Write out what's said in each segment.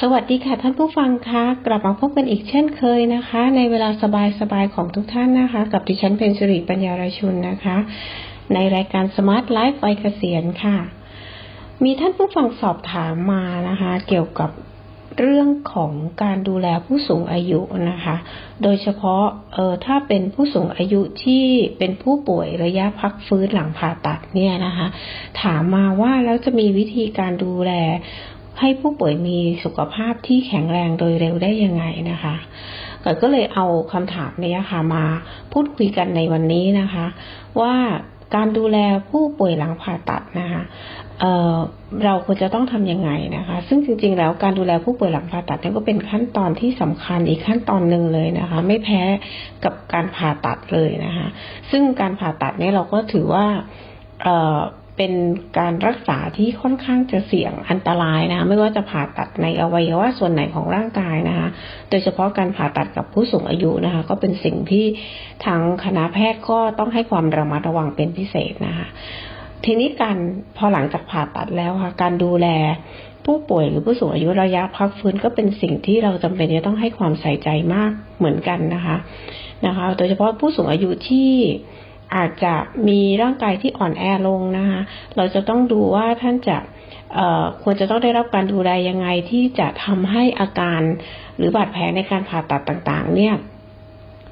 สวัสดีค่ะท่านผู้ฟังคะกลับมาพบกันอีกเช่นเคยนะคะ ในเวลาสบายๆของทุกท่านนะคะ กับดิฉันเพนสิริปัญญาราชุนนะคะ ในรายการสมาร์ทไลฟ์ไฟเกษียณค่ะ มีท่านผู้ฟังสอบถามมานะคะ เกี่ยวกับเรื่องของการดูแลผู้สูงอายุนะคะ โดยเฉพาะเออถ้าเป็นผู้สูงอายุที่เป็นผู้ป่วยระยะพักฟื้นหลังผ่าตัดเนี่ยนะคะ ถามมาว่าแล้วจะมีวิธีการดูแล ให้ผู้ป่วยมีสุขภาพที่แข็งแรงโดยเร็วได้ยังไงนะคะกิดก็เลยเอาคำถามนี้ค่ะมาพูดคุยกันในวันนี้นะคะ ว่าการดูแลผู้ป่วยหลังผ่าตัดนะคะเเราควรจะต้องทำยังไงนะคะ ซึ่งจริง ๆ แล้วการดูแลผู้ป่วยหลังผ่าตัดนี่ก็เป็นขั้นตอนที่สำคัญอีกขั้นตอนหนึ่งเลยนะคะ ไม่แพ้กับการผ่าตัดเลยนะคะ ซึ่งการผ่าตัดเนี่ยเราก็ถือว่า เป็นการรักษาที่ค่อนข้างจะเสี่ยงอันตรายนะคะไม่ว่าจะผ่าตัดในอวัยวะส่วนไหนของร่างกายนะคะ โดยเฉพาะการผ่าตัดกับผู้สูงอายุนะคะ ก็เป็นสิ่งที่ทางคณะแพทย์ก็ต้องให้ความระมัดระวังเป็นพิเศษนะคะทีนี้การพอหลังจากผ่าตัดแล้วค่ะ การดูแลผู้ป่วยหรือผู้สูงอายุระยะพักฟื้นก็เป็นสิ่งที่เราจำเป็นจะต้องให้ความใส่ใจมากเหมือนกันนะคะนะคะ โดยเฉพาะผู้สูงอายุที่ อาจจะมีร่างกายที่อ่อนแอลงนะคะ เราจะต้องดูว่าท่านจะควรจะต้องได้รับการดูแลยังไงที่จะทำให้อาการหรือบาดแผลในการผ่าตัดต่างๆ เนี่ย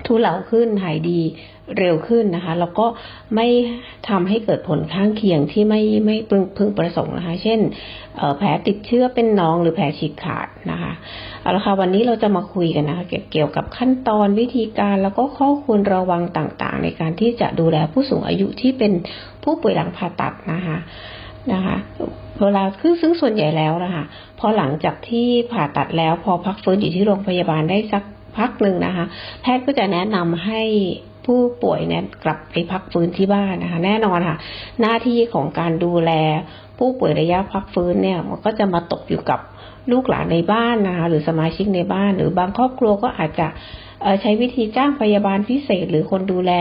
ทุเลาขึ้นหายดี เร็วขึ้นนะคะแล้วก็ไม่ทำให้เกิดผลข้างเคียงที่ไม่ไม่พึงพึงประสงค์นะคะ เช่นแผลติดเชื้อเป็นน้องหรือแผลฉีกขาดนะคะเอาละค่ะวันนี้เราจะมาคุยกันนะคะเกี่ยวกับขั้นตอนวิธีการแล้วก็ข้อควรระวังต่างๆ ในการที่จะดูแลผู้สูงอายุที่เป็นผู้ป่วยหลังผ่าตัดนะคะนะคะเวลาคือซึ่งส่วนใหญ่แล้วนะคะพอหลังจากที่ผ่าตัดแล้ว พอพักฟื้นอยู่ที่โรงพยาบาลได้สักพักหนึ่งนะคะ แพทย์ก็จะแนะนำให้ ผู้ป่วยเนี่ยกลับไปพักฟื้นที่บ้านนะคะ แน่นอนค่ะ หน้าที่ของการดูแล ผู้ป่วยระยะพักฟื้นเนี่ยมันก็จะมาตกอยู่กับลูกหลานในบ้านนะคะหรือสมาชิกในบ้าน หรือบางครอบครัวก็อาจจะใช้วิธีจ้างพยาบาลพิเศษ หรือคนดูแล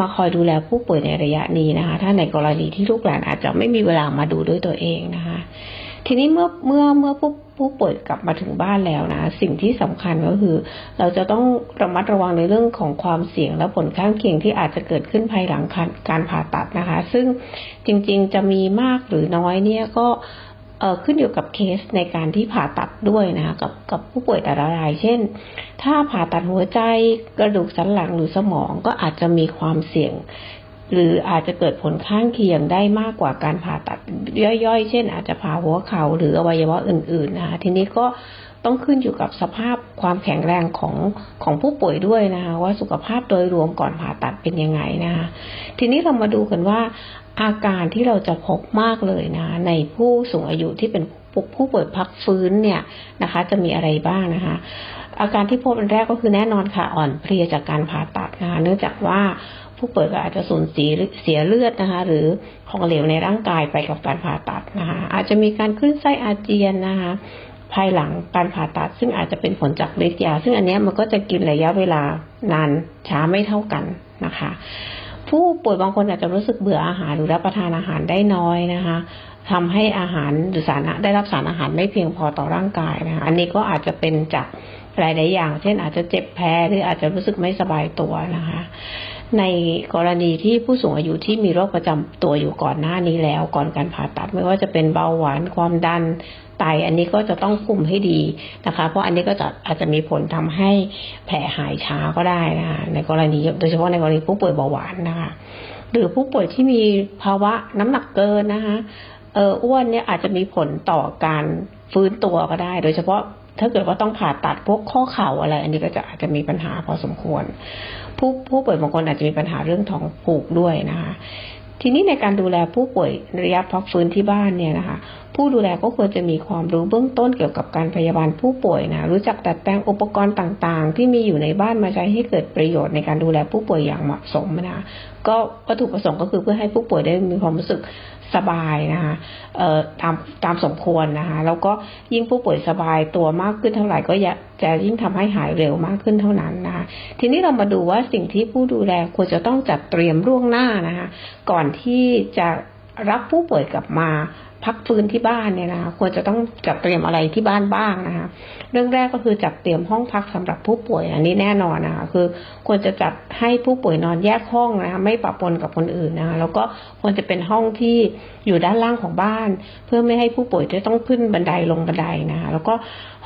มาคอยดูแลผู้ป่วยในระยะนี้นะคะ ถ้าในกรณีที่ลูกหลานอาจจะไม่มีเวลามาดูด้วยตัวเองนะคะ ทีนี้เมื่อเมื่อเมื่อผู้ผู้ป่วยกลับมาถึงบ้านแล้วนะ สิ่งที่สำคัญก็คือ เราจะต้องระมัดระวังในเรื่องของความเสี่ยงและผลข้างเคียงที่อาจจะเกิดขึ้นภายหลังการผ่าตัดนะคะ ซึ่งจริงๆจะมีมากหรือน้อยเนี่ยก็เอ่อขึ้นอยู่กับเคสในการที่ผ่าตัดด้วยนะคะกับกับผู้ป่วยแต่ละราย เช่น ถ้าผ่าตัดหัวใจกระดูกสันหลังหรือสมองก็อาจจะมีความเสี่ยง หรืออาจจะเกิดผลข้างเคียงได้มากกว่าการผ่าตัดย่อยๆ เช่น อาจจะผ่าหัวเข่าหรืออวัยวะอื่นๆนะคะทีนี้ก็ต้องขึ้นอยู่กับสภาพความแข็งแรงของของผู้ป่วยด้วยนะคะว่าสุขภาพโดยรวมก่อนผ่าตัดเป็นยังไงนะคะทีนี้เรามาดูกันว่า อาการที่เราจะพบมากเลยนะในผู้สูงอายุที่เป็นผู้ป่วยพักฟื้นเนี่ยนะคะ จะมีอะไรบ้างนะคะ อาการที่พบอันแรกก็คือแน่นอนค่ะอ่อนเพลียจากการผ่าตัดนะคะเนื่องจากว่า ผู้ป่วยก็อาจจะสูญเสียเสียเลือดนะคะ หรือของเหลวในร่างกายไปกับการผ่าตัดนะคะ อาจจะมีการขึ้นไส้อาเจียนนะคะ ภายหลังการผ่าตัด ซึ่งอาจจะเป็นผลจากฤทธิ์ยา ซึ่งอันนี้มันก็จะกินระยะเวลานานช้าไม่เท่ากันนะคะ ผู้ป่วยบางคนอาจจะรู้สึกเบื่ออาหารหรือรับประทานอาหารได้น้อยนะคะทำให้อาหารหรือสารได้รับสารอาหารไม่เพียงพอต่อร่างกายนะคะ อันนี้ก็อาจจะเป็นจากหลายๆอย่าง เช่นอาจจะเจ็บแพ้หรืออาจจะรู้สึกไม่สบายตัวนะคะ ในกรณีที่ผู้สูงอายุที่มีโรคประจำตัวอยู่ก่อนหน้านี้แล้ว ก่อนการผ่าตัดไม่ว่าจะเป็นเบาหวานความดันไตอันนี้ก็จะต้องคุมให้ดีนะคะ เพราะอันนี้ก็จะอาจจะมีผลทำให้แผลหายช้าก็ได้นะคะในกรณีโดยเฉพาะในกรณีผู้ป่วยเบาหวานนะคะ หรือผู้ป่วยที่มีภาวะน้ำหนักเกินนะคะเอออ้วนเนี่ยอาจจะมีผลต่อการฟื้นตัวก็ได้ โดยเฉพาะ ถ้าเกิดว่าต้องผ่าตัดพวกข้อเข่าอะไร อันนี้ก็จะอาจจะมีปัญหาพอสมควร ผู้ผู้ป่วยบางคนอาจจะมีปัญหาเรื่องท้องผูกด้วยนะคะ ทีนี้ในการดูแลผู้ป่วยระยะพักฟื้นที่บ้านเนี่ยนะคะ ผู้ดูแลก็ควรจะมีความรู้เบื้องต้นเกี่ยวกับการพยาบาลผู้ป่วยนะรู้จักดัดแปลงอุปกรณ์ต่างๆ ที่มีอยู่ในบ้านมาใช้ให้เกิดประโยชน์ในการดูแลผู้ป่วยอย่างเหมาะสมนะก็วัตถุประสงค์ก็คือเพื่อให้ผู้ป่วยได้มีความรู้สึก สบายนะคะเอ่อตามตามสมควรนะคะแล้วก็ยิ่งผู้ป่วยสบายตัวมากขึ้นเท่าไหร่ก็จะยิ่งทำให้หายเร็วมากขึ้นเท่านั้นนะคะทีนี้เรามาดูว่าสิ่งที่ผู้ดูแลควรจะต้องจัดเตรียมล่วงหน้านะคะก่อนที่จะรับผู้ป่วยกลับมา พักฟื้นที่บ้านเนี่ยนะคะควรจะต้องจัดเตรียมอะไรที่บ้านบ้างนะคะ เรื่องแรกก็คือจัดเตรียมห้องพักสำหรับผู้ป่วยอันนี้แน่นอนนะคะคือควรจะจัดให้ผู้ป่วยนอนแยกห้องนะคะไม่ปะปนกับคนอื่นนะคะแล้วก็ควรจะเป็นห้องที่อยู่ด้านล่างของบ้าน เพื่อไม่ให้ผู้ป่วยจะต้องขึ้นบันไดลงบันไดนะคะแล้วก็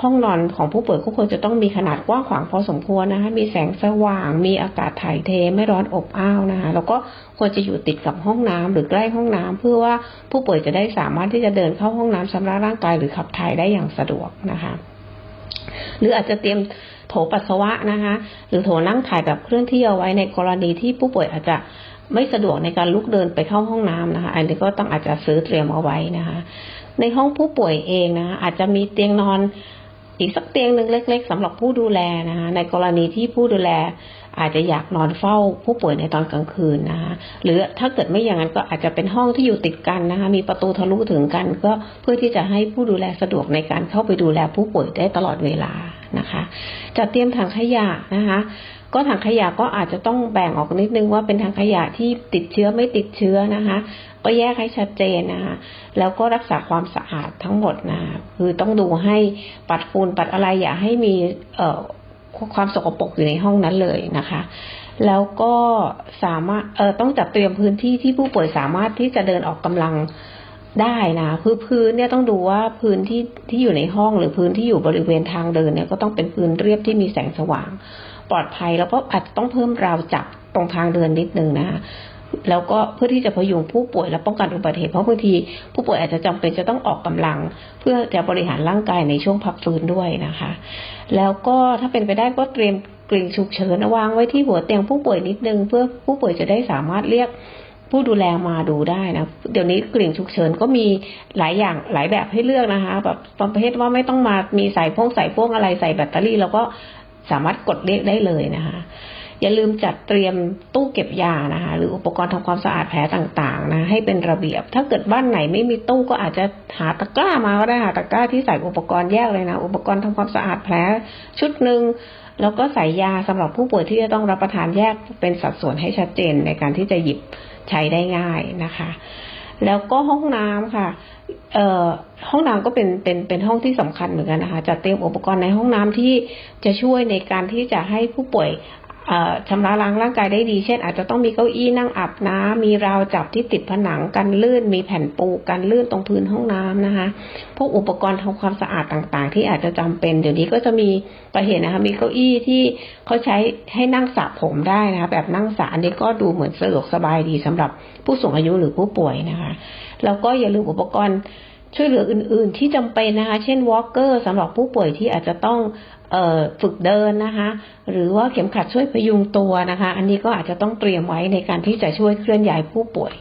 ห้องนอนของผู้ป่วยก็ควรจะต้องมีขนาดกว้างขวางพอสมควรนะคะมีแสงสว่าง มีอากาศถ่ายเทไม่ร้อนอบอ้าวนะคะแล้วก็ควรจะอยู่ติดกับห้องน้ำหรือใกล้ห้องน้ำเพื่อว่าผู้ป่วยจะได้สามารถที่จะเดินเข้าห้องน้ำชำระร่างกายหรือขับถ่ายได้อย่างสะดวกนะคะ หรืออาจจะเตรียมโถปัสสาวะนะคะ หรือโถนั่งถ่ายแบบเคลื่อนที่เอาไว้ในกรณีที่ผู้ป่วยอาจจะไม่สะดวกในการลุกเดินไปเข้าห้องน้ำนะคะ อันนี้ก็ต้องอาจจะซื้อเตรียมเอาไว้นะคะ ในห้องผู้ป่วยเองนะคะอาจจะมีเตียงนอน อีกสักเตียงหนึ่งเล็ก ๆสำหรับผู้ดูแลนะคะในกรณีที่ผู้ดูแลอาจจะอยากนอนเฝ้าผู้ป่วยในตอนกลางคืนนะคะหรือถ้าเกิดไม่อย่างนั้นก็อาจจะเป็นห้องที่อยู่ติดกันนะคะมีประตูทะลุถึงกัน ก็เพื่อที่จะให้ผู้ดูแลสะดวกในการเข้าไปดูแลผู้ป่วยได้ตลอดเวลานะคะ จัดเตรียมถังขยะนะคะ ก็ถังขยะก็อาจจะต้องแบ่งออกนิดนึงว่าเป็นถังขยะที่ติดเชื้อไม่ติดเชื้อนะคะ ก็แยกให้ชัดเจนนะคะแล้วก็รักษาความสะอาดทั้งหมดนะคะคือต้องดูให้ปัดฝุ่นปัดอะไรอย่าให้มีเอ่อความสกปรกอยู่ในห้องนั้นเลยนะคะ แล้วก็สามารถเอ่อต้องจัดเตรียมพื้นที่ที่ผู้ป่วยสามารถที่จะเดินออกกำลังได้นะพื้นพื้นเนี่ยต้องดูว่าพื้นที่ที่อยู่ในห้องหรือพื้นที่อยู่บริเวณทางเดินเนี่ยก็ต้องเป็นพื้นเรียบที่มีแสงสว่าง ปลอดภัย แล้วก็อาจจะต้องเพิ่มราวจับตรงทางเดินนิดนึงนะคะแล้วก็เพื่อที่จะพยุงผู้ป่วยและป้องกันอุบัติเหตุเพราะบางทีผู้ป่วยอาจจะจำเป็นจะต้องออกกำลัง เพื่อจะบริหารร่างกายในช่วงพักฟื้นด้วยนะคะ แล้วก็ถ้าเป็นไปได้ก็เตรียมกลิ่งฉุกเฉินวางไว้ที่หัวเตียงผู้ป่วยนิดนึง เพื่อผู้ป่วยจะได้สามารถเรียกผู้ดูแลมาดูได้นะ เดี๋ยวนี้กลิ่งฉุกเฉินก็มีหลายอย่างหลายแบบให้เลือกนะคะ แบบประเภทว่าไม่ต้องมามีใส่พวงใส่พวงอะไรใส่แบตเตอรี่ แล้วก็ สามารถกดเรียกได้เลยนะคะ อย่าลืมจัดเตรียมตู้เก็บยานะคะ หรืออุปกรณ์ทำความสะอาดแผลต่างๆนะให้เป็นระเบียบ ถ้าเกิดบ้านไหนไม่มีตู้ก็อาจจะหาตะกร้ามาก็ได้หาตะกร้าที่ใส่อุปกรณ์แยกเลยนะ อุปกรณ์ทำความสะอาดแผลชุดหนึ่งแล้วก็ใส่ยาสำหรับผู้ป่วยที่จะต้องรับประทานแยกเป็นสัดส่วนให้ชัดเจนในการที่จะหยิบใช้ได้ง่ายนะคะ แล้วก็ห้องน้ำค่ะเอ่อห้องน้ำก็เป็นเป็นเป็นห้องที่สำคัญเหมือนกันนะคะจัดเตรียมอุปกรณ์ในห้องน้ำที่จะช่วยในการที่จะให้ผู้ป่วย ชำระล้างร่างกายได้ดี เช่น อาจจะต้องมีเก้าอี้นั่งอาบน้ำมีราวจับที่ติดผนังกันลื่น มีแผ่นปูกันลื่นตรงพื้นห้องน้ำนะคะ พวกอุปกรณ์ทำความสะอาดต่างๆ ที่อาจจะจำเป็น เดี๋ยวนี้ก็จะมีไปเห็นนะคะ มีเก้าอี้ที่เขาใช้ให้นั่งสระผมได้นะคะ แบบนั่งสระอันนี้ก็ดูเหมือนสะดวกสบายดีสำหรับผู้สูงอายุหรือผู้ป่วยนะคะ แล้วก็อย่าลืมอุปกรณ์ช่วยเหลืออื่น ๆ ที่จำเป็นนะคะ เช่นวอล์กเกอร์สำหรับผู้ป่วยที่อาจจะต้อง ฝึกเดินนะคะ หรือว่าเข็มขัดช่วยพยุงตัวนะคะ อันนี้ก็อาจจะต้องเตรียมไว้ในการที่จะช่วยเคลื่อนย้ายผู้ป่วย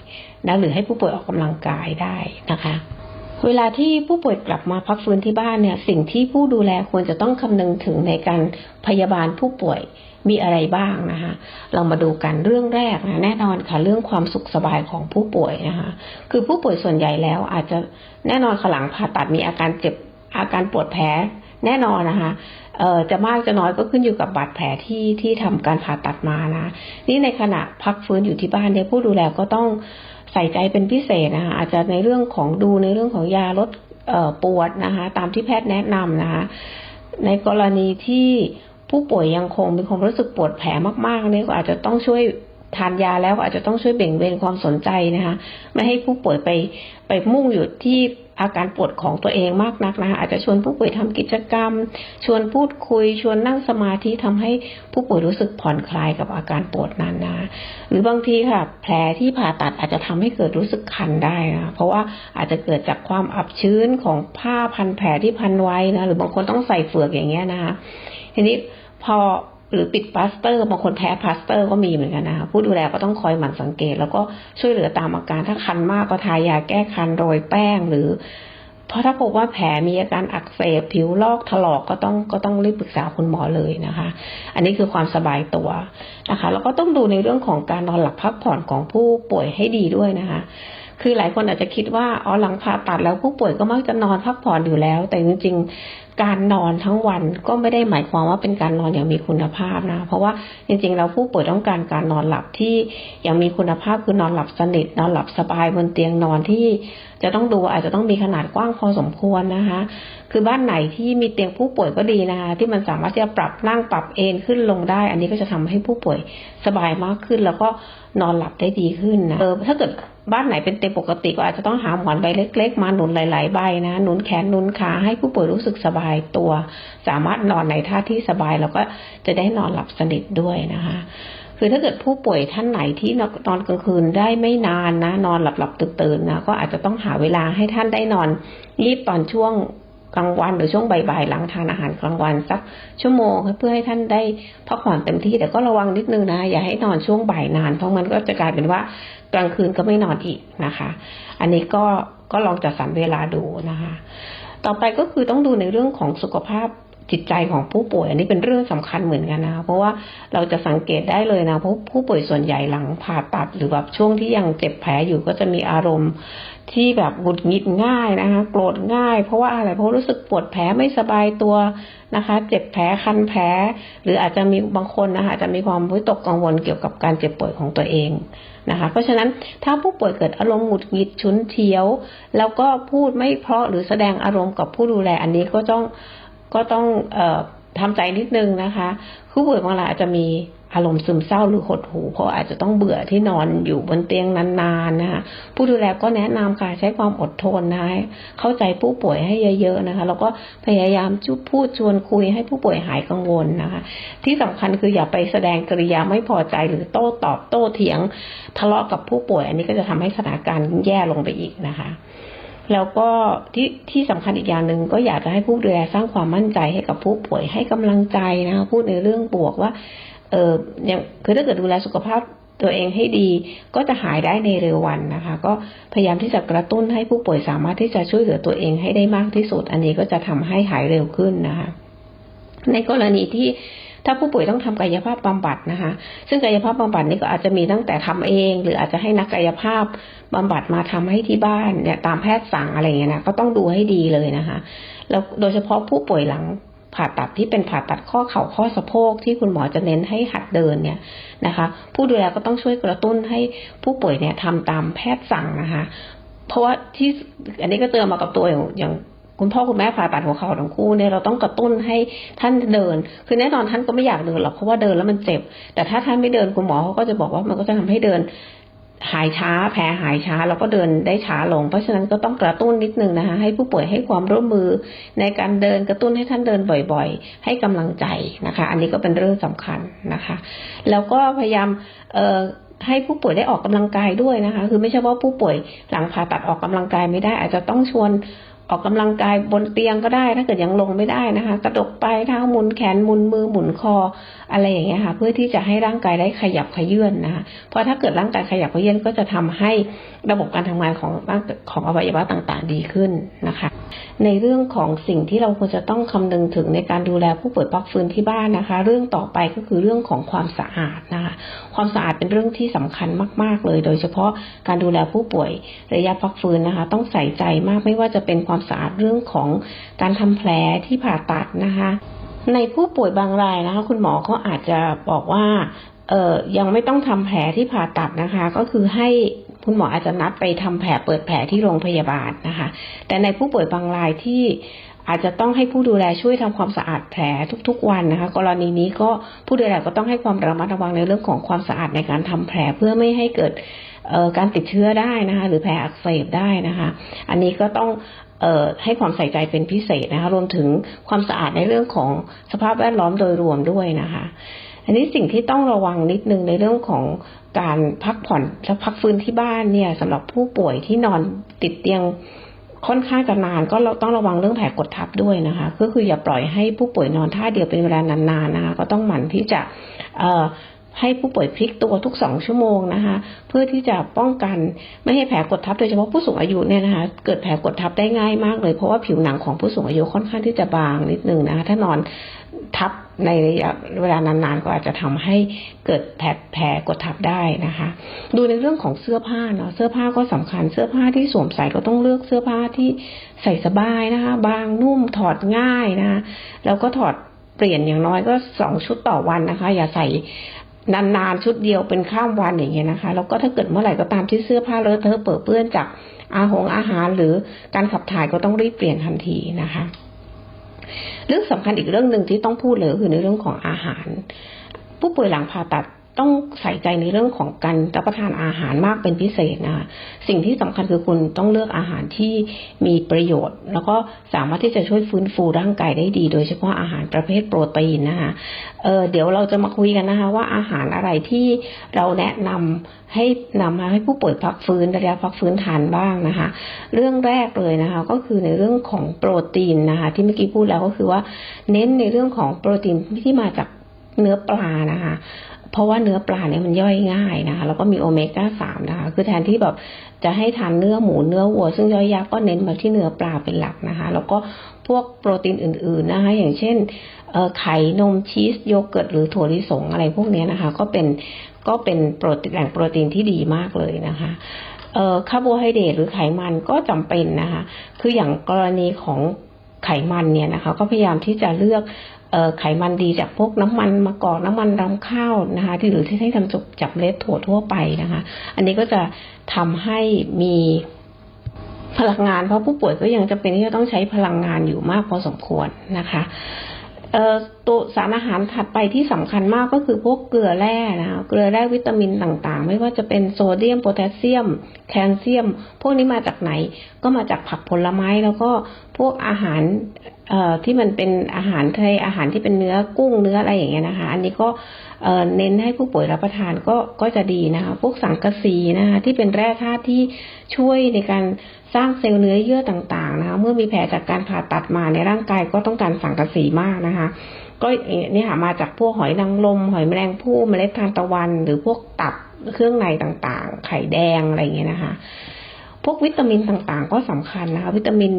นะหรือให้ผู้ป่วยออกกำลังกายได้นะคะ เวลาที่ผู้ป่วยกลับมาพักฟื้นที่บ้านเนี่ย สิ่งที่ผู้ดูแลควรจะต้องคำนึงถึงในการพยาบาลผู้ป่วยมีอะไรบ้างนะคะ เรามาดูกันเรื่องแรกนะแน่นอนค่ะเรื่องความสุขสบายของผู้ป่วยนะคะ คือผู้ป่วยส่วนใหญ่แล้วอาจจะแน่นอนขลังผ่าตัดมีอาการเจ็บอาการปวดแผลแน่นอนนะคะเอ่อจะมากจะน้อยก็ขึ้นอยู่กับบาดแผลที่ที่ทำการผ่าตัดมานะนี่ในขณะพักฟื้นอยู่ที่บ้านเนี่ยผู้ดูแลก็ต้องใส่ใจเป็นพิเศษนะคะอาจจะในเรื่องของดูในเรื่องของยาลดเอ่อปวดนะคะตามที่แพทย์แนะนำนะคะในกรณีที่ผู้ป่วยยังคงมีความรู้สึกปวดแผลมากๆเนี่ยก็อาจจะต้องช่วยทานยาแล้วก็อาจจะต้องช่วยเบ่งเบนความสนใจนะคะไม่ให้ผู้ป่วยไปไปมุ่งอยู่ที่ อาการปวดของตัวเองมากนักนะคะอาจจะชวนผู้ป่วยทำกิจกรรม ชวนพูดคุย ชวนนั่งสมาธิทำให้ผู้ป่วยรู้สึกผ่อนคลายกับอาการปวดนั้นนะหรือบางทีค่ะ แผลที่ผ่าตัดอาจจะทำให้เกิดรู้สึกคันได้นะเพราะว่าอาจจะเกิดจากความอับชื้นของผ้าพันแผลที่พันไว้นะหรือบางคนต้องใส่เฟือกอย่างเงี้ยนะคะทีนี้พอ หรือปิดพลาสเตอร์บางคนแพ้พลาสเตอร์ก็มีเหมือนกันนะคะผู้ดูแลก็ต้องคอยหมั่นสังเกต แล้วก็ช่วยเหลือตามอาการถ้าคันมากก็ทายาแก้คันโรยแป้งหรือเพราะถ้าพบว่าแผลมีอาการอักเสบผิวลอกถลอกก็ต้องก็ต้องรีบปรึกษาคุณหมอเลยนะคะ อันนี้คือความสบายตัวนะคะ แล้วก็ต้องดูในเรื่องของการนอนหลับพักผ่อนของผู้ป่วยให้ดีด้วยนะคะคือหลายคนอาจจะคิดว่าอ๋อหลังผ่าตัดแล้วผู้ป่วยก็มักจะนอนพักผ่อนอยู่แล้ว แต่จริงๆ การนอนทั้งวันก็ไม่ได้หมายความว่าเป็นการนอนอย่างมีคุณภาพนะ เพราะว่าจริงๆ แล้วผู้ป่วยต้องการการนอนหลับที่อย่างมีคุณภาพคือนอนหลับสนิท นอนหลับสบายบนเตียงนอนที่จะต้องดูอาจจะต้องมีขนาดกว้างพอสมควรนะคะ คือบ้านไหนที่มีเตียงผู้ป่วยก็ดีนะคะ ที่มันสามารถที่จะปรับนั่งปรับเอนขึ้นลงได้ อันนี้ก็จะทำให้ผู้ป่วยสบายมากขึ้น แล้วก็นอนหลับได้ดีขึ้นนะเออถ้าเกิดบ้านไหนเป็นเตียงปกติก็อาจจะต้องหาหมอนใบเล็ก ๆ มาหนุนหลายๆใบนะหนุนแขนหนุนขาให้ผู้ป่วยรู้สึกสบายายตัว สามารถนอนในท่าที่สบายแล้วก็จะได้นอนหลับสนิทด้วยนะคะ คือถ้าเกิดผู้ป่วยท่านไหนที่นอนกลางคืนได้ไม่นานนะ นอนหลับหลับตื่นตื่นนะก็อาจจะต้องหาเวลาให้ท่านได้นอนรีบตอนช่วงกลางวันหรือช่วงบ่ายๆหลังทานอาหารกลางวันสักชั่วโมงเพื่อให้ท่านได้พักผ่อนเต็มที่แต่ก็ระวังนิดนึงนะ อย่าให้นอนช่วงบ่ายนานเพราะมันก็จะกลายเป็นว่ากลางคืนก็ไม่นอนอีกนะคะ อันนี้ก็ก็ลองจัดสรรเวลาดูนะคะ ต่อไปก็คือต้องดูในเรื่องของสุขภาพจิตใจของผู้ป่วย อันนี้เป็นเรื่องสำคัญเหมือนกันนะเพราะว่าเราจะสังเกตได้เลยนะเพราะผู้ป่วยส่วนใหญ่หลังผ่าตัด หรือแบบช่วงที่ยังเจ็บแผลอยู่ก็จะมีอารมณ์ที่แบบหงุดหงิดง่ายนะคะโกรธง่าย เพราะว่าอะไรเพราะรู้สึกปวดแผลไม่สบายตัวนะคะ เจ็บแผลคันแผล หรืออาจจะมีบางคนนะคะจะมีความวิตกกังวลเกี่ยวกับการเจ็บป่วยของตัวเอง นะคะ เพราะฉะนั้นถ้าผู้ป่วยเกิดอารมณ์หงุดหงิดฉุนเฉียว แล้วก็พูดไม่เพราะหรือแสดงอารมณ์กับผู้ดูแลอันนี้ก็ต้องก็ต้องออทำใจนิดนึงนะคะ ผู้ป่วยบางรายอาจจะมี อารมณ์ซึมเศร้าหรือหดหู่เพราะอาจจะต้องเบื่อที่นอนอยู่บนเตียงนานๆนะคะผู้ดูแลก็แนะนำค่ะใช้ความอดทนนะคะเข้าใจผู้ป่วยให้เยอะๆนะคะแล้วก็พยายามจุพูดชวนคุยให้ผู้ป่วยหายกังวลนะคะ ที่สำคัญคืออย่าไปแสดงกริยาไม่พอใจหรือโต้ตอบโต้เถียง ทะเลาะกับผู้ป่วย อันนี้ก็จะทำให้สถานการณ์แย่ลงไปอีกนะคะแล้วก็ที่ที่สำคัญอีกอย่างหนึ่งก็อยากจะให้ผู้ดูแลสร้างความมั่นใจให้กับผู้ป่วยให้กำลังใจนะคะพูดในเรื่องบวกว่า เออย่างคือถ้าเกิดดูแลสุขภาพตัวเองให้ดีก็จะหายได้ในเร็ววันนะคะ ก็พยายามที่จะกระตุ้นให้ผู้ป่วยสามารถที่จะช่วยเหลือตัวเองให้ได้มากที่สุด อันนี้ก็จะทำให้หายเร็วขึ้นนะคะ ในกรณีที่ถ้าผู้ป่วยต้องทำกายภาพบำบัดนะคะ ซึ่งกายภาพบำบัดนี่ก็อาจจะมีตั้งแต่ทำเอง หรืออาจจะให้นักกายภาพบำบัดมาทำให้ที่บ้านเนี่ยตามแพทย์สั่งอะไรเงี้ยนะก็ต้องดูให้ดีเลยนะคะแล้วโดยเฉพาะผู้ป่วยหลัง ผ่าตัดที่เป็นผ่าตัดข้อเข่าข้อสะโพกที่คุณหมอจะเน้นให้หัดเดินเนี่ยนะคะ ผู้ดูแลก็ต้องช่วยกระตุ้นให้ผู้ป่วยเนี่ยทำตามแพทย์สั่งนะคะ เพราะว่าที่อันนี้ก็เตือนมากับตัวอย่างอย่างคุณพ่อคุณแม่ผ่าตัดหัวเข่าทั้งคู่เนี่ยเราต้องกระตุ้นให้ท่านเดิน คือแน่นอนท่านก็ไม่อยากเดินหรอกเพราะว่าเดินแล้วมันเจ็บ แต่ถ้าท่านไม่เดินคุณหมอเขาก็จะบอกว่ามันก็จะทำให้เดิน หายช้าแผลหายช้าเราก็เดินได้ช้าลง เพราะฉะนั้นก็ต้องกระตุ้นนิดนึงนะคะ ให้ผู้ป่วยให้ความร่วมมือในการเดินกระตุ้นให้ท่านเดินบ่อยๆ ให้กำลังใจนะคะ อันนี้ก็เป็นเรื่องสำคัญนะคะ แล้วก็พยายามเอ่อให้ผู้ป่วยได้ออกกำลังกายด้วยนะคะ คือไม่ใช่ว่าผู้ป่วยหลังผ่าตัดออกกำลังกายไม่ได้ อาจจะต้องชวน ออกกำลังกายบนเตียงก็ได้ ถ้าเกิดยังลงไม่ได้นะคะ กระดกไปเท้าหมุนแขนหมุนมือหมุนคออะไรอย่างเงี้ยค่ะ เพื่อที่จะให้ร่างกายได้ขยับขยื่นนะคะเพราะถ้าเกิดร่างกายขยับขยื่นก็จะทำให้ระบบการทำงานของร่างของอวัยวะต่างๆ ดีขึ้นนะคะ ในเรื่องของสิ่งที่เราควรจะต้องคำนึงถึงในการดูแลผู้ป่วยพักฟื้นที่บ้านนะคะ เรื่องต่อไปก็คือเรื่องของความสะอาดนะคะ ความสะอาดเป็นเรื่องที่สำคัญมาก ๆ เลย โดยเฉพาะการดูแลผู้ป่วยระยะพักฟื้นนะคะ ต้องใส่ใจมากไม่ว่าจะเป็นความสะอาดเรื่องของการทำแผลที่ผ่าตัดนะคะ ในผู้ป่วยบางรายนะคะ คุณหมอเขาอาจจะบอกว่าเออยังไม่ต้องทำแผลที่ผ่าตัดนะคะ ก็คือให้คุณหมออาจจะนัดไปทำแผลเปิดแผลที่โรงพยาบาลนะคะ แต่ในผู้ป่วยบางรายที่อาจจะต้องให้ผู้ดูแลช่วยทำความสะอาดแผลทุกๆวันนะคะ กรณีนี้ก็ผู้ดูแลก็ต้องให้ความระมัดระวังในเรื่องของความสะอาดในการทำแผลเพื่อไม่ให้เกิด การติดเชื้อได้นะคะหรือแผลอักเสบได้นะคะ อันนี้ก็ต้องออให้ความใส่ใจเป็นพิเศษนะคะรวมถึงความสะอาดในเรื่องของสภาพแวดล้อมโดยรวมด้วยนะคะ อันนี้สิ่งที่ต้องระวังนิดนึงในเรื่องของการพักผ่อนและพักฟื้นที่บ้านเนี่ยสำหรับผู้ป่วยที่นอนติดเตียงค่อนข้างจะนานก็เราต้องระวังเรื่องแผลกดทับด้วยนะคะ ก็คืออย่าปล่อยให้ผู้ป่วยนอนท่าเดียวเป็นเวลานานๆนะคะ ก็ต้องหมั่นที่จะ ให้ผู้ป่วยพลิกตัวทุกสองชั่วโมงนะคะ เพื่อที่จะป้องกันไม่ให้แผลกดทับโดยเฉพาะผู้สูงอายุเนี่ยนะคะ เกิดแผลกดทับได้ง่ายมากเลยเพราะว่าผิวหนังของผู้สูงอายุค่อนข้างที่จะบางนิดนึงนะคะ ถ้านอนทับในระยะเวลานานๆก็อาจจะทำให้เกิดแผลแผลกดทับได้นะคะ ดูในเรื่องของเสื้อผ้าเนาะเสื้อผ้าก็สำคัญเสื้อผ้าที่สวมใส่ก็ต้องเลือกเสื้อผ้าที่ใส่สบายนะคะ บางนุ่มถอดง่ายนะคะแล้วก็ถอดเปลี่ยนอย่างน้อยก็สองชุดต่อวันนะคะ อย่าใส่ นานๆชุดเดียวเป็นข้ามวันอย่างเงี้ยนะคะ แล้วก็ถ้าเกิดเมื่อไหร่ก็ตามที่เสื้อผ้าเลอะเทอะเปื้อเปื้อนจากอาหงอาหารหรือการขับถ่ายก็ต้องรีบเปลี่ยนทันทีนะคะ เรื่องสำคัญอีกเรื่องหนึ่งที่ต้องพูดเลยคือในเรื่องของอาหาร ผู้ป่วยหลังผ่าตัด ต้องใส่ใจในเรื่องของการรับประทานอาหารมากเป็นพิเศษนะคะสิ่งที่สำคัญคือคุณต้องเลือกอาหารที่มีประโยชน์ แล้วก็สามารถที่จะช่วยฟื้นฟูร่างกายได้ดี โดยเฉพาะอาหารประเภทโปรตีนนะคะเเดี๋ยวเราจะมาคุยกันนะคะว่าอาหารอะไรที่เราแนะนำให้นำมาให้ผู้ป่วยพักฟื้นระยะพักฟื้นทานบ้างนะคะ เรื่องแรกเลยนะคะ ก็คือในเรื่องของโปรตีนนะคะ ที่เมื่อกี้พูดแล้วก็คือว่า เน้นในเรื่องของโปรตีนที่มาจาก เนื้อปลานะคะ เพราะว่าเนื้อปลาเนี่ยมันย่อยง่ายนะคะ แล้วก็มีโอเมก้าสามนะคะ คือแทนที่แบบจะให้ทานเนื้อหมูเนื้อวัว ซึ่งย่อยยากก็เน้นมาที่เนื้อปลาเป็นหลักนะคะ แล้วก็พวกโปรตีนอื่น ๆนะคะ อย่างเช่นไข่นมชีสโยเกิร์ตหรือถั่วลิสงอะไรพวกนี้นะคะ ก็เป็นก็เป็นโปรตีนแหล่งโปรตีนที่ดีมากเลยนะคะคาร์โบไฮเดรตหรือไขมันก็จำเป็นนะคะ คืออย่างกรณีของไขมันเนี่ยนะคะ ก็พยายามที่จะเลือก ไขมันดีจากพวกน้ำมันมะกอกน้ำมันรำข้าวนะคะที่หรือที่ให้ทำจาจับเล็ดถั่วทั่วไปนะคะ อันนี้ก็จะทำให้มีพลังงานเพราะผู้ป่วยก็ยังจะเป็นที่จะต้องใช้พลังงานอยู่มากพอสมควรนะคะ ตัวสารอาหารถัดไปที่สำคัญมากก็คือพวกเกลือแร่นะคะ เกลือแร่วิตามินต่างๆ ไม่ว่าจะเป็นโซเดียม โพแทสเซียม แคลเซียม พวกนี้มาจากไหน ก็มาจากผักผลไม้แล้วก็พวกอาหารที่มันเป็นอาหารไทยอาหารที่เป็นเนื้อกุ้งเนื้ออะไรอย่างเงี้ยนะคะ อันนี้ก็เอ่อเน้นให้ผู้ป่วยรับประทานก็ก็จะดีนะคะ พวกสังกะสีนะคะที่เป็นแร่ธาตุที่ช่วยในการ สร้างเซลล์เนื้อเยื่อต่างๆนะคะ เมื่อมีแผลจากการผ่าตัดมาในร่างกายก็ต้องการสังกะสีมากนะคะ ก็เนี่ค่ะมาจากพวกหอยนางรมหอยแมลงภู่เมล็ดทานตะวัน หรือพวกตับเครื่องในต่างๆ ไข่แดงอะไรอย่างเงี้ยนะคะ พวกวิตามินต่างๆ ก็สำคัญนะคะ วิตามิน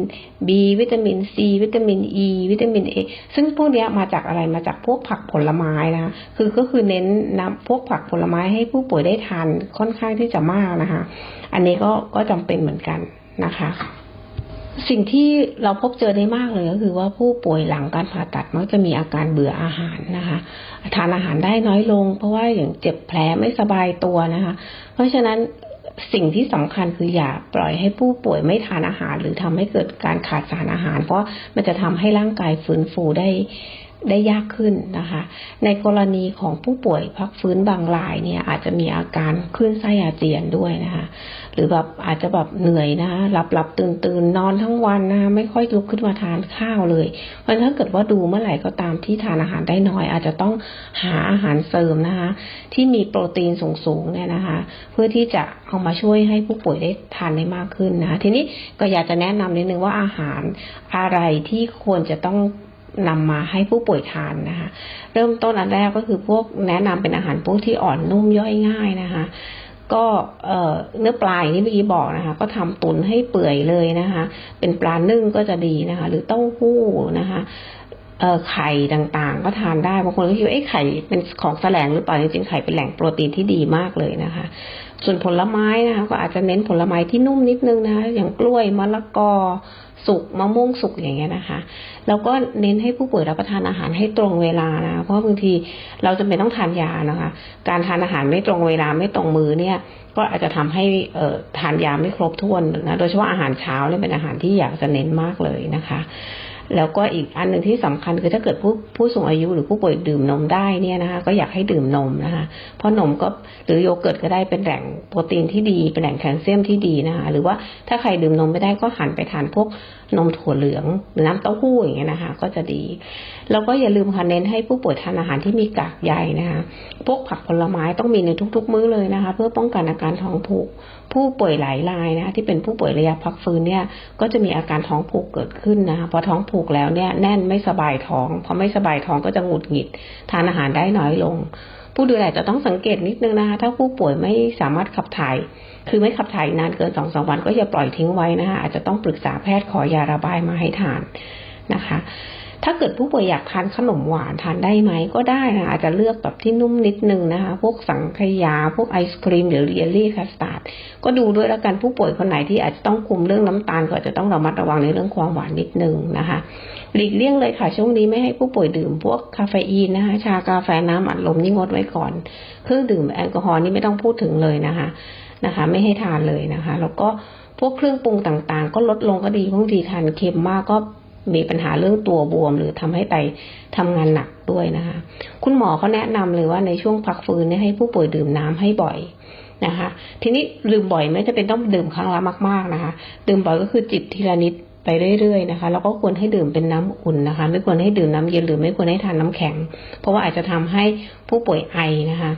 B วิตามิน C วิตามิน E วิตามิน A ซึ่งพวกนี้มาจากอะไรมาจากพวกผักผลไม้นะคะ คือก็คือเน้นนำพวกผักผลไม้ให้ผู้ป่วยได้ทานค่อนข้างที่จะมากนะคะ อันนี้ก็ก็จำเป็นเหมือนกัน นะคะ สิ่งที่เราพบเจอได้มากเลยก็คือว่าผู้ป่วยหลังการผ่าตัดมักจะมีอาการเบื่ออาหารนะคะทานอาหารได้น้อยลง เพราะว่าอย่างเจ็บแผลไม่สบายตัวนะคะ เพราะฉะนั้นสิ่งที่สำคัญคืออย่าปล่อยให้ผู้ป่วยไม่ทานอาหาร หรือทำให้เกิดการขาดสารอาหาร เพราะมันจะทำให้ร่างกายฟื้นฟูได้ ได้ยากขึ้นนะคะ ในกรณีของผู้ป่วยพักฟื้นบางรายเนี่ยอาจจะมีอาการคลื่นไส้อาเจียนด้วยนะคะ หรือแบบอาจจะแบบเหนื่อยนะคะหลับหลับตื่นตื่นนอนทั้งวันนะคะไม่ค่อยลุกขึ้นมาทานข้าวเลย เพราะถ้าเกิดว่าดูเมื่อไหร่ก็ตามที่ทานอาหารได้น้อย อาจจะต้องหาอาหารเสริมนะคะ ที่มีโปรตีนสูงๆเนี่ยนะคะ เพื่อที่จะเอามาช่วยให้ผู้ป่วยได้ทานได้มากขึ้นนะคะทีนี้ก็อยากจะแนะนำนิดนึงว่าอาหารอะไรที่ควรจะต้อง นำมาให้ผู้ป่วยทานนะคะ เริ่มต้นอันแรกก็คือพวกแนะนำเป็นอาหารพวกที่อ่อนนุ่มย่อยง่ายนะคะก็เนื้อปลาอย่างที่เมื่อกี้บอกนะคะ ก็ทำตุนให้เปื่อยเลยนะคะ เป็นปลานึ่งก็จะดีนะคะ หรือเต้าหู้นะคะไข่ต่างๆ ก็ทานได้บางคนก็คิดว่าไอ้ไข่เป็นของแสลงหรือเปล่าจริงๆไข่เป็นแหล่งโปรตีนที่ดีมากเลยนะคะส่วนผลไม้นะคะก็อาจจะเน้นผลไม้ที่นุ่มนิดนึงนะคะอย่างกล้วยมะละกอ สุกมะม่วงสุกอย่างเงี้ยนะคะ แล้วก็เน้นให้ผู้ป่วยรับประทานอาหารให้ตรงเวลานะเพราะบางทีเราจะเป็นต้องทานยานะคะ การทานอาหารไม่ตรงเวลาไม่ตรงมือเนี่ย ก็อาจจะทำให้เอ่อทานยาไม่ครบถ้วนนะโดยเฉพาะอาหารเช้าเนี่ยเป็นอาหารที่อยากจะเน้นมากเลยนะคะ แล้วก็อีกอันหนึ่งที่สำคัญคือถ้าเกิดผู้ผู้สูงอายุหรือผู้ป่วยดื่มนมได้เนี่ยนะคะก็อยากให้ดื่มนมนะคะเพราะนมก็หรือโยเกิร์ตก็ได้เป็นแหล่งโปรตีนที่ดี เป็นแหล่งแคลเซียมที่ดีนะคะหรือว่าถ้าใครดื่มนมไม่ได้ก็หันไปทานพวกนมถั่วเหลืองหรือน้ำเต้าหู้อย่างเงี้ยนะคะ ก็จะดี แล้วก็อย่าลืมค่ะเน้นให้ผู้ป่วยทานอาหารที่มีกากใยนะคะ พวกผักผลไม้ต้องมีในทุกๆ มื้อเลยนะคะ เพื่อป้องกันอาการท้องผูก ผู้ป่วยหลายรายนะคะที่เป็นผู้ป่วยระยะพักฟื้นเนี่ยก็จะมีอาการท้องผูกเกิดขึ้นนะคะพอท้องผูกแล้วเนี่ยแน่นไม่สบายท้องพอไม่สบายท้องก็จะหงุดหงิด ทานอาหารได้น้อยลง ผู้ดูแลจะต้องสังเกตนิดนึงนะคะถ้าผู้ป่วยไม่สามารถขับถ่าย คือไม่ขับถ่ายนานเกินสองสามวันก็อย่าปล่อยทิ้งไว้นะคะอาจจะต้องปรึกษาแพทย์ขอยาระบายมาให้ทานนะคะ ถ้าเกิดผู้ป่วยอยากทานขนมหวานทานได้ไหมก็ได้นะอาจจะเลือกแบบที่นุ่มนิดนึงนะคะ พวกสังขยา พวกไอศครีมหรือเยลลี่คัสตาร์ดก็ดูด้วยแล้วกันผู้ป่วยคนไหนที่อาจจะต้องคุมเรื่องน้ำตาลก็จจะต้องระมัดระวังในเรื่องความหวานนิดนึงนะคะหลีกเลี่ยงเลยค่ะ ช่วงนี้ไม่ให้ผู้ป่วยดื่มพวกคาเฟอีนนะคะ ชากาแฟน้ำอัดลมนี่งดไว้ก่อนเครื่องดื่มแอลกอฮอล์นี่ไม่ต้องพูดถึงเลยนะคะนะคะ ไม่ให้ทานเลยนะคะ แล้วก็พวกเครื่องปรุงต่างๆ ก็ลดลงก็ดีบางทีทานเค็มมากก็ มีปัญหาเรื่องตัวบวม หรือทำให้ไตทำงานหนักด้วยนะคะ คุณหมอเขาแนะนำเลยว่าในช่วงพักฟื้นเนี่ยให้ผู้ป่วยดื่มน้ำให้บ่อยนะคะ ทีนี้ดื่มบ่อยไม่จะเป็นต้องดื่มครั้งละมาก ๆนะคะ ดื่มบ่อยก็คือจิบทีละนิดไปเรื่อยๆนะคะแล้วก็ควรให้ดื่มเป็นน้ำอุ่นนะคะ ไม่ควรให้ดื่มน้ำเย็นหรือไม่ควรให้ทานน้ำแข็ง เพราะว่าอาจจะทำให้ผู้ป่วยไอนะคะ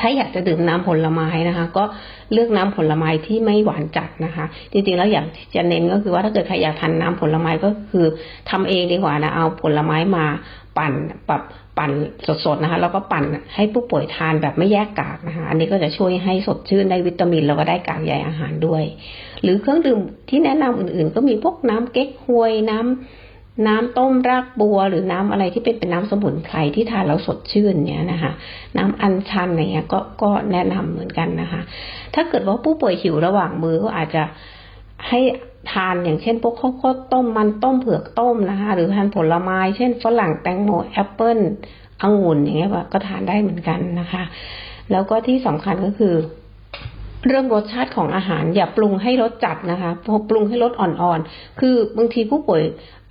ถ้าอยากจะดื่มน้ำผลไม้นะคะ ก็เลือกน้ำผลไม้ที่ไม่หวานจัดนะคะ จริงๆแล้วอยากจะเน้นก็คือว่าถ้าเกิดใครอยากทานน้ำผลไม้ก็คือทำเองดีกว่านะเอาผลไม้มาปั่นปรับปั่นสดๆนะคะ แล้วก็ปั่นให้ผู้ป่วยทานแบบไม่แยกกากนะคะ อันนี้ก็จะช่วยให้สดชื่นได้วิตามินแล้วก็ได้กากใยอาหารด้วย หรือเครื่องดื่มที่แนะนำอื่นๆ ก็มีพวกน้ำเก๊กฮวยน้ำ น้ำต้มรากบัว หรือน้ำอะไรที่เป็นเป็นน้ำสมุนไพรที่ทานแล้วสดชื่นเนี้ยนะคะ น้ำอัญชันอะไรเงี้ยก็ก็แนะนำเหมือนกันนะคะ ถ้าเกิดว่าผู้ป่วยหิวระหว่างมือก็อาจจะให้ทานอย่างเช่นพวกข้าวโพดต้มมันต้มเผือกต้มนะคะ หรือทานผลไม้เช่นฝรั่งแตงโมแอปเปิลองุ่นอย่างเงี้ยก็ทานได้เหมือนกันนะคะ แล้วก็ที่สำคัญก็คือ เรื่องรสชาติของอาหารอย่าปรุงให้รสจัดนะคะพอปรุงให้รสอ่อนๆ คือบางทีผู้ป่วย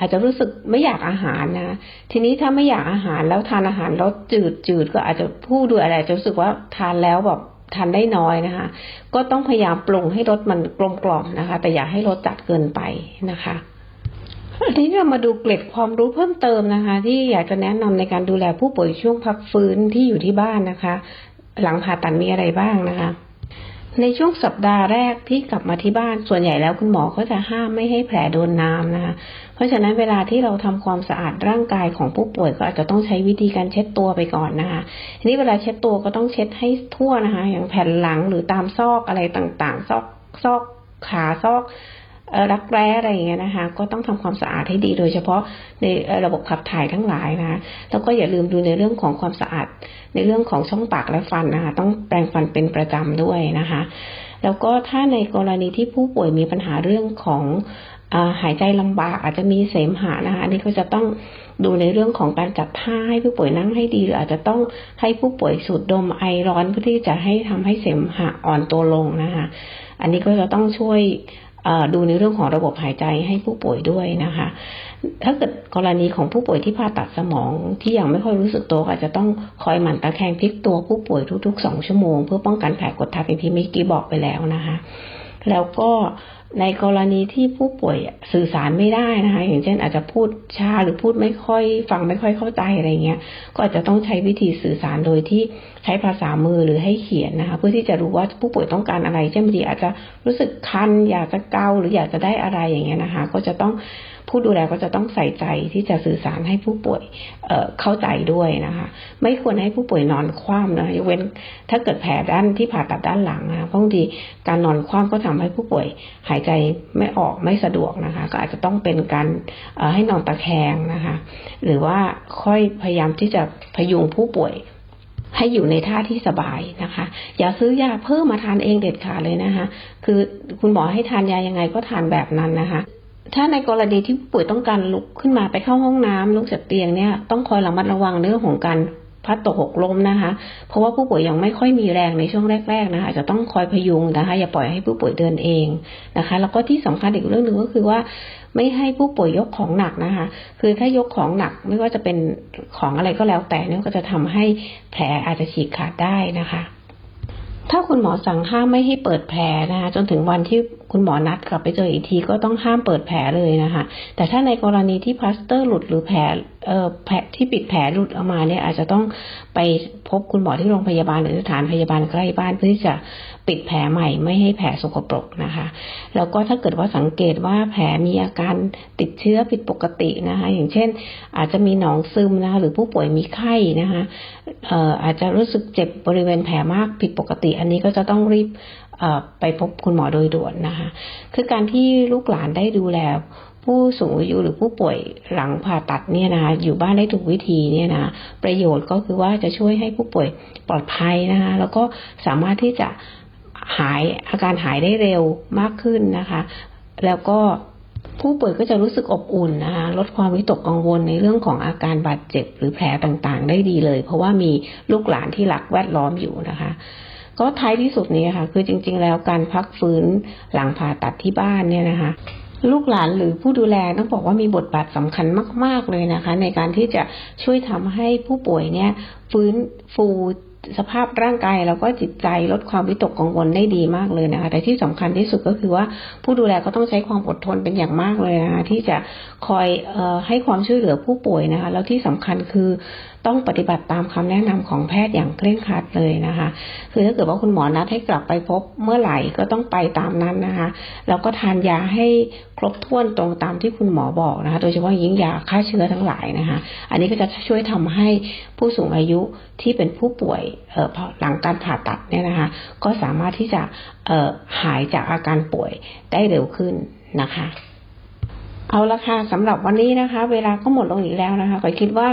อาจจะรู้สึกไม่อยากอาหารนะ ทีนี้ถ้าไม่อยากอาหารแล้วทานอาหารรสจืดจืดก็อาจจะผู้ดูอะไรจะรู้สึกว่าทานแล้วแบบทานได้น้อยนะคะ ก็ต้องพยายามปรุงให้รสมันกลมกล่อมนะคะ แต่อย่าให้รสจัดเกินไปนะคะอันนี้เรามาดูเกล็ดความรู้เพิ่มเติมนะคะ ที่อยากจะแนะนำในการดูแลผู้ป่วยช่วงพักฟื้นที่อยู่ที่บ้านนะคะ หลังผ่าตัดมีอะไรบ้างนะคะในช่วงสัปดาห์แรกที่กลับมาที่บ้านส่วนใหญ่แล้วคุณหมอก็จะห้ามไม่ให้แผลโดนน้ำนะคะ ราะฉะนั้นเวลาที่เราทำความสะอาดร่างกายของผู้ป่วยก็อาจจะต้องใช้วิธีการเช็ดตัวไปก่อนนะคะทีนี้เวลาเช็ดตัวก็ต้องเช็ดให้ทั่วนะคะ อย่างแผ่นหลังหรือตามซอกอะไรต่างๆ ซอกซอกขาซอกรักแร้อะไรอย่างเงี้ยนะคะ ก็ต้องทำความสะอาดให้ดีโดยเฉพาะในระบบขับถ่ายทั้งหลายนะคะแล้วก็อย่าลืมดูในเรื่องของความสะอาด ในเรื่องของช่องปากและฟันนะคะ ต้องแปรงฟันเป็นประจำด้วยนะคะ แล้วก็ถ้าในกรณีที่ผู้ป่วยมีปัญหาเรื่องของอหายใจลำบากอาจจะมีเสมหะนะคะอันนี้ก็จะต้องดูในเรื่องของการจัดท่าให้ผู้ป่วยนั่งให้ดี หรืออาจจะต้องให้ผู้ป่วยสูดดมไอร้อนเพื่อที่จะให้ทำให้เสมหะอ่อนตัวลงนะคะ อันนี้ก็จะต้องช่วย ดูในเรื่องของระบบหายใจให้ผู้ป่วยด้วยนะคะ ถ้าเกิดกรณีของผู้ป่วยที่ผ่าตัดสมองที่ยังไม่ค่อยรู้สึกตัวอาจจะต้องคอยหมั่นตะแคงพลิกตัวผู้ป่วยทุกๆสองชั่วโมง เพื่อป้องกันแผลกดทับอย่างที่เมื่อกี้บอกไปแล้วนะคะ แล้วก็ ในกรณีที่ผู้ป่วยสื่อสารไม่ได้นะคะ อย่างเช่นอาจจะพูดช้าหรือพูดไม่ค่อย ฟังไม่ค่อยเข้าใจอะไรเงี้ย ก็อาจจะต้องใช้วิธีสื่อสารโดยที่ใช้ภาษามือหรือให้เขียนนะคะ เพื่อที่จะรู้ว่าผู้ป่วยต้องการอะไร เช่นบางทีอาจจะรู้สึกคัน อยากจะเกาหรืออยากจะได้อะไรอย่างเงี้ยนะคะ ก็จะต้อง ผู้ดูแลก็จะต้องใส่ใจที่จะสื่อสารให้ผู้ป่วยเเข้าใจด้วยนะคะ ไม่ควรให้ผู้ป่วยนอนคว่ำนะยกเว้นถ้าเกิดแผลด้านที่ผ่าตัดด้านหลังนะเพราะบางทีการนอนคว่ำก็ทำให้ผู้ป่วยหายใจไม่ออกไม่สะดวกนะคะ ก็อาจจะต้องเป็นการให้นอนตะแคงนะคะ หรือว่าค่อยพยายามที่จะพยุงผู้ป่วยให้อยู่ในท่าที่สบายนะคะ อย่าซื้อยาเพิ่มมาทานเองเด็ดขาดเลยนะคะ คือคุณหมอให้ทานยายังไงก็ทานแบบนั้นนะคะ ถ้าในกรณีที่ผู้ป่วยต้องการลุกขึ้นมาไปเข้าห้องน้ำลุกจากเตียงเนี่ยต้องคอยระมัดระวังเรื่องของการพัดตกหกล้มนะคะ เพราะว่าผู้ป่วยยังไม่ค่อยมีแรงในช่วงแรก ๆ นะคะ จะต้องคอยพยุงนะคะ อย่าปล่อยให้ผู้ป่วยเดินเองนะคะ แล้วก็ที่สำคัญอีกเรื่องหนึ่งก็คือว่า ไม่ให้ผู้ป่วยยกของหนักนะคะ คือถ้ายกของหนักไม่ว่าจะเป็นของอะไรก็แล้วแต่เนี่ยก็จะทำให้แผลอาจจะฉีกขาดได้นะคะ ถ้าคุณหมอสั่งห้ามไม่ให้เปิดแผลนะคะ จนถึงวันที่ คุณหมอนัดกลับไปเจออีกทีก็ต้องห้ามเปิดแผลเลยนะคะ แต่ถ้าในกรณีที่พลาสเตอร์หลุดหรือแผลเอ่อแผลที่ปิดแผลหลุดออกมาเนี่ยอาจจะต้องไปพบคุณหมอที่โรงพยาบาลหรือสถานพยาบาลใกล้บ้านเพื่อที่จะปิดแผลใหม่ไม่ให้แผลสกปรกนะคะ แล้วก็ถ้าเกิดว่าสังเกตว่าแผลมีอาการติดเชื้อผิดปกตินะคะ อย่างเช่น อาจจะมีหนองซึมนะคะหรือผู้ป่วยมีไข้นะคะเอ่ออาจจะรู้สึกเจ็บบริเวณแผลมากผิดปกติ อันนี้ก็จะต้องรีบ ไปพบคุณหมอโดยด่วนนะคะ คือการที่ลูกหลานได้ดูแลผู้สูงอายุหรือผู้ป่วยหลังผ่าตัดเนี่ยนะคะอยู่บ้านได้ถูกวิธีเนี่ยนะประโยชน์ก็คือว่าจะช่วยให้ผู้ป่วยปลอดภัยนะคะแล้วก็สามารถที่จะหายอาการหายได้เร็วมากขึ้นนะคะ แล้วก็ผู้ป่วยก็จะรู้สึกอบอุ่นนะคะลดความวิตกกังวลในเรื่องของอาการบาดเจ็บหรือแผลต่างๆ ได้ดีเลย เพราะว่ามีลูกหลานที่รักแวดล้อมอยู่นะคะ ก็ท้ายที่สุดนี้ค่ะ คือจริง ๆ แล้วการพักฟื้นหลังผ่าตัดที่บ้านเนี่ยนะคะ ลูกหลานหรือผู้ดูแลต้องบอกว่ามีบทบาทสำคัญมาก ๆเลยนะคะ ในการที่จะช่วยทำให้ผู้ป่วยเนี่ยฟื้นฟูสภาพร่างกายแล้วก็จิตใจลดความวิตกกังวลได้ดีมากเลยนะคะ แต่ที่สำคัญที่สุดก็คือว่าผู้ดูแลก็ต้องใช้ความอดทนเป็นอย่างมากเลยนะคะที่จะคอยออให้ความช่วยเหลือผู้ป่วยนะคะ แล้วที่สำคัญคือ ต้องปฏิบัติตามคำแนะนำของแพทย์อย่างเคร่งครัดเลยนะคะ คือถ้าเกิดว่าคุณหมอนัดให้กลับไปพบเมื่อไหร่ก็ต้องไปตามนั้นนะคะ แล้วก็ทานยาให้ครบถ้วนตรงตามที่คุณหมอบอกนะคะ โดยเฉพาะยิ่งยาฆ่าเชื้อทั้งหลายนะคะ อันนี้ก็จะช่วยทำให้ผู้สูงอายุที่เป็นผู้ป่วยเอ่อหลังการผ่าตัดเนี่ยนะคะ ก็สามารถที่จะเอ่อหายจากอาการป่วยได้เร็วขึ้นนะคะเอาละค่ะสำหรับวันนี้นะคะ เวลาก็หมดลงอีกแล้วนะคะขอยคิดว่า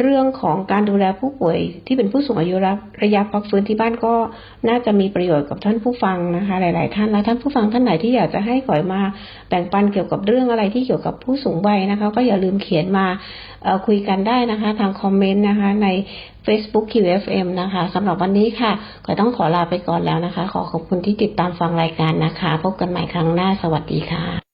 เรื่องของการดูแลผู้ป่วยที่เป็นผู้สูงอายุรับระยะพักฟื้นที่บ้านก็น่าจะมีประโยชน์กับท่านผู้ฟังนะคะ หลาย ๆ ท่านและท่านผู้ฟังท่านไหนที่อยากจะให้ขอยมาแบ่งปันเกี่ยวกับเรื่องอะไรที่เกี่ยวกับผู้สูงวัยนะคะ ก็อย่าลืมเขียนมาคุยกันได้นะคะ ทางคอมเมนต์นะคะ ใน Facebook QFM นะคะสำหรับวันนี้ค่ะขอยต้องขอลาไปก่อนแล้วนะคะ ขอขอบคุณที่ติดตามฟังรายการนะคะ พบกันใหม่ครั้งหน้าสวัสดีค่ะ